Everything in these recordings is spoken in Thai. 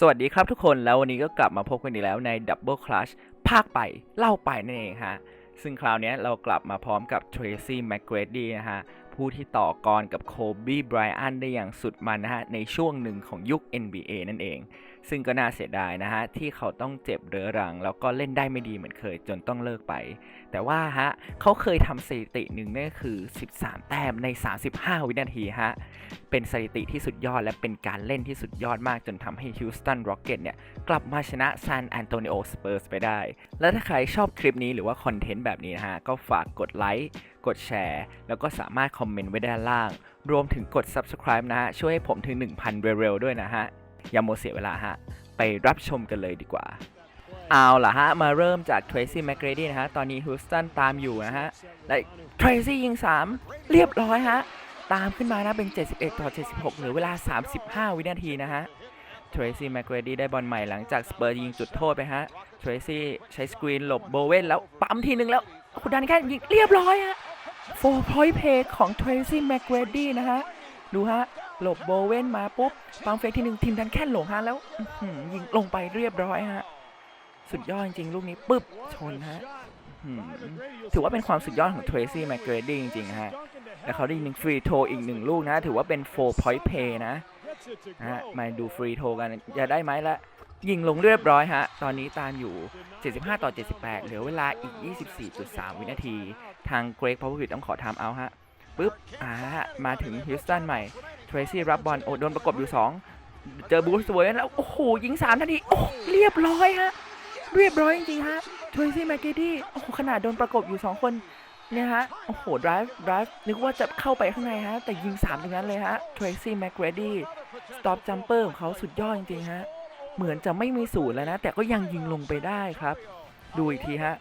สวัสดีครับทุกคนแล้ววันนี้ก็กลับมาพบกันอีกแล้วใน Double Clutch ภาคไปเล่าไปนั่นเองฮะ ซึ่งคราวนี้เรากลับมาพร้อมกับ Tracy McGrady นะฮะ ผู้ที่ต่อกรกับโคบีไบรอันได้อย่างสุดมันนะฮะ ในช่วงหนึ่งของยุค NBA นั่นเอง ซึ่งก็น่าเสียดายนะฮะที่เขาต้องเจ็บเรื้อรัง แล้วก็เล่นได้ไม่ดีเหมือนเคยจนต้องเลิกไป แต่ว่าฮะเขาเคยทำสถิติหนึ่งนั่นคือ 13 แต้มใน 35 วินาทีฮะเป็นสถิติที่สุดยอดและเป็นการเล่นที่สุดยอดมากจนทำให้ฮิวสตันร็อกเก็ตเนี่ยกลับมาชนะซานแอนโตนิโอสเปอร์สไปได้ และถ้าใครชอบคลิปนี้หรือว่าคอนเทนต์แบบนี้นะฮะก็ฝากกดไลค์กดแชร์ แล้วก็สามารถคอมเมนต์ไว้ด้านล่าง รวมถึงกด Subscribe นะฮะช่วยให้ผมถึง 1,000 เร็วๆด้วยนะฮะ อย่าโมเสียเวลาฮะ ไปรับชมกันเลยดีกว่า เอาล่ะฮะ มาเริ่มจาก Tracy McGrady นะฮะ ตอนนี้ฮิวสตันตามอยู่นะฮะ และ Tracy ยิง 3 เรียบร้อยฮะ ตามขึ้นมานะเป็น 71 ต่อ 76หลือเวลา 35 วินาทีนะฮะ Tracy McGrady ได้บอลใหม่หลังจากสเปอร์ยิงจุดโทษไปฮะ Tracy ใช้สกรีนหลบโบเวนแล้วปั๊มทีนึงแล้วคุณดันแค่ยิงเรียบร้อยฮะ4 point play ของ Tracy McGrady นะฮะ ดูฮะ หลบโบเวนมาปุ๊บปั๊มเฟกทีหนึ่งทีมดันแค่หลงฮะแล้วยิงลงไปเรียบร้อยฮะ สุดยอดจริงๆลูกนี้ปึ๊บชนฮะถือว่าเป็นความสุดยอดของ Tracy McGrady จริงๆฮะแล้วเขาได้ยิงฟรีโทอีกหนึ่งลูกนะ ถือว่าเป็น4 point play นะนะฮะมาดูฟรีโทกันจะได้ไหมละ ยิงลงเรียบร้อยฮะ ตอนนี้ตามอยู่ 75 ต่อ 78 เหลือเวลาอีก 24.3 วินาที ทางเกรกพาวเวอร์ต้องขอทำเอาฮะปึ๊บอ่ามาถึงฮิวสตันใหม่ เทรซี่รับบอลโอ้โดนประกบอยู่ 2 เจอบูสเวิร์นแล้ว โอ้โห ยิง3ทันทีโอ้เรียบร้อยฮะ เรียบร้อยจริงๆฮะเทรซี่แมกเกดี้โอ้โหขนาดโดนประกบอยู่ 2 คนเนี่ยฮะ โอ้โห drive drive นึกว่าจะเข้าไปข้างในฮะ แต่ยิง3ตรงนั้นเลยฮะ Tracy McGrady stop jumper ของเขาสุดยอดจริงๆฮะ เหมือนจะไม่มีศูนย์แล้วนะ แต่ก็ยังยิงลงไปได้ครับ ดูอีกทีฮะ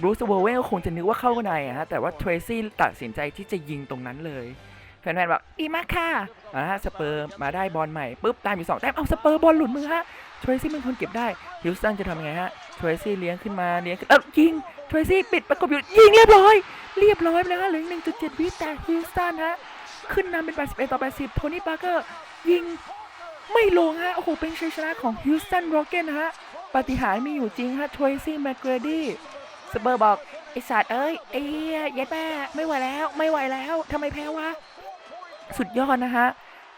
บรูซเวอร์เวนก็คงจะนึกว่าเข้าในอะฮะ แต่ว่าเทรซี่ตัดสินใจที่จะยิงตรงนั้นเลย ฟนๆบอกดีมากค่ะอ่าฮะสเปอร์มาได้บอลใหม่ปุ๊บตามอยู่สองแต้มเอาสเปอร์บอลหลุดมือฮะเทรซี่เป็นคนเก็บได้ฮิวสตันจะทำไงฮะเทรซี่เลี้ยงขึ้นมาเลี้ยงขึ้นเอ้ายิงเทรซี่ปิดประกบอยู่ยิงเรียบร้อย เรียบร้อยไปแล้วฮะเหลืออีก1.7วิแต่ฮิวสตันฮะขึ้นนำเป็น81ต่อ80โทนี่ปาร์เกอร์ยิงไม่ลงฮะโอ้โหเป็นชัยชนะของฮิวสตันโรเกนฮะปฏิหาร์มีอยู่จริงฮะทรซี่แมกเกรดี้สเปอร์บอกไอสัตว์เอ้ยไอ้เหี้ยเย็ดแม่ไม่ไหวแล้วไม่ไหวแล้วทำไมแพ้วะ สุดยอดนะฮะ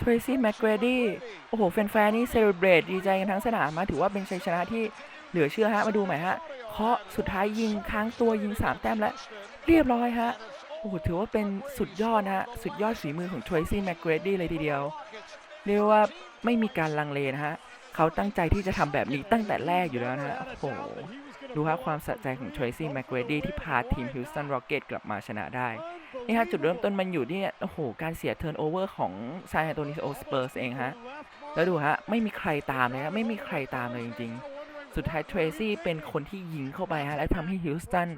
ทรซี่แมกเกรดี้โอ้โห แฟนๆ นี่เซเลบรตดีใจกันทั้งสนามมาถือว่าเป็นชัยชนะที่เหลือเชื่อฮะ มาดูใหม่ฮะ เคาะสุดท้ายยิงค้างตัวยิง 3 แต้มแล้วเรียบร้อยฮะ โอ้โห ถือว่าเป็นสุดยอดนะฮะ สุดยอดฝีมือของ Tracy McGrady เลยทีเดียว เรียกว่าไม่มีการลังเลนะฮะ เขาตั้งใจที่จะทำแบบนี้ตั้งแต่แรกอยู่แล้วนะฮะ โอ้โห ดูฮะความสะใจของ Tracy McGrady ที่พาทีม Houston Rockets กลับมาชนะได้นี่ฮะจุดเริ่มต้นมันอยู่ที่โอ้โห การเสียเทิร์นโอเวอร์ของ San Antonio Spurs เองฮะ แล้วดูฮะ ไม่มีใครตามเลยฮะไม่มีใครตามเลยจริง ๆ สุดท้าย Tracy เป็นคนที่ยิงเข้าไปฮะ และทำให้ Houston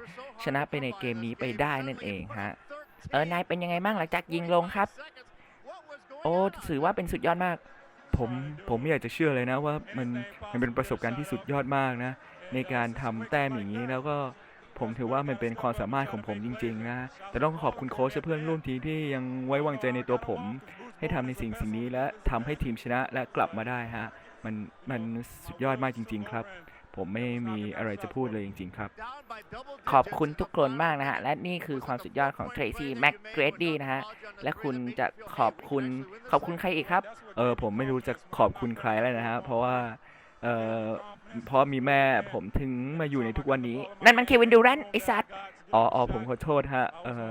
ชนะไปในเกมนี้ไปได้นั่นเองฮะ เออ นายเป็นยังไงบ้างหลังจากยิงลงครับ โอ้ถือว่าเป็นสุดยอดมาก ผมผมไม่อยากจะเชื่อเลยนะว่ามันมันเป็นประสบการณ์ที่สุดยอดมากนะ ในการทำแต้มอย่างนี้แล้วก็ผมถือว่ามันเป็นความสามารถของผมจริง ๆ นะ แต่ต้องขอบคุณโค้ชและเพื่อนร่วมทีมที่ยังไว้วางใจในตัวผม ให้ทำในสิ่งสิ่งนี้และทำให้ทีมชนะและกลับมาได้ฮะ มันมันสุดยอดมากจริง ๆ ครับ ผมไม่มีอะไรจะพูดเลยจริง ๆ ครับ ขอบคุณทุกคนมากนะฮะ และนี่คือความสุดยอดของ Tracy McGrady นะฮะ และคุณจะขอบคุณขอบคุณใครอีกครับ เออผมไม่รู้จะขอบคุณใครแล้วนะฮะ เพราะว่าเออเพราะมีแม่ผมถึงมาอยู่ในทุกวันนี้ นั่นมันเควินดูแรนไอสัตว์อ๋ออ๋อผมขอโทษฮะเออ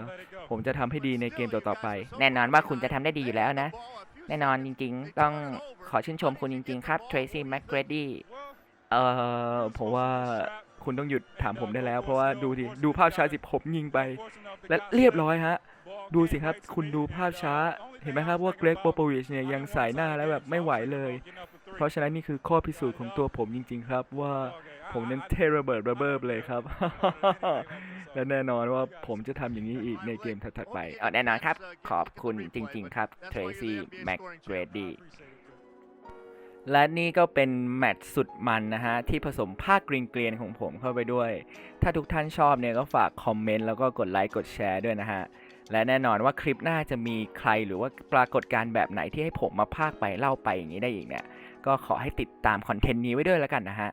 ผมจะทำให้ดีในเกมต่อๆไป แน่นอนว่าคุณจะทำได้ดีอยู่แล้วนะ แน่นอนจริงๆ ต้องขอชื่นชมคุณจริง ๆ ครับ Tracy McGrady เอ่อผมว่าคุณต้องหยุดถามผมได้แล้ว เพราะว่าดูดิดูภาพช้าสิผมยิงไป และเรียบร้อยฮะ ดูสิครับ คุณดูภาพช้า เห็นไหมครับว่าเกรกโปโปวิชเนี่ยยังสายหน้าแล้วแบบไม่ไหวเลย เพราะฉะนั้นนี่คือข้อพิสูจน์ของตัวผมจริง ๆ ครับว่าผมนั้นเทระเบิดระเบิดเลยครับ และแน่นอนว่าผมจะทำอย่างนี้อีกในเกมถัดๆไปเออแน่นอนครับ ขอบคุณจริง ๆ ครับ Tracy McGrady และนี่ก็เป็นแมตช์สุดมันนะฮะ ที่ผสมภาคเกรียนของผมเข้าไปด้วย ถ้าทุกท่านชอบเนี่ยก็ฝากคอมเมนต์แล้วก็กดไลค์กดแชร์ด้วยนะฮะ และแน่นอนว่าคลิปหน้าจะมีใครหรือว่าปรากฏการณ์แบบไหนที่ให้ผมมาพากย์ไปเล่าไปอย่างนี้ได้อีกเนี่ย ก็ขอให้ติดตามคอนเทนต์นี้ไว้ด้วยแล้วกันนะฮะ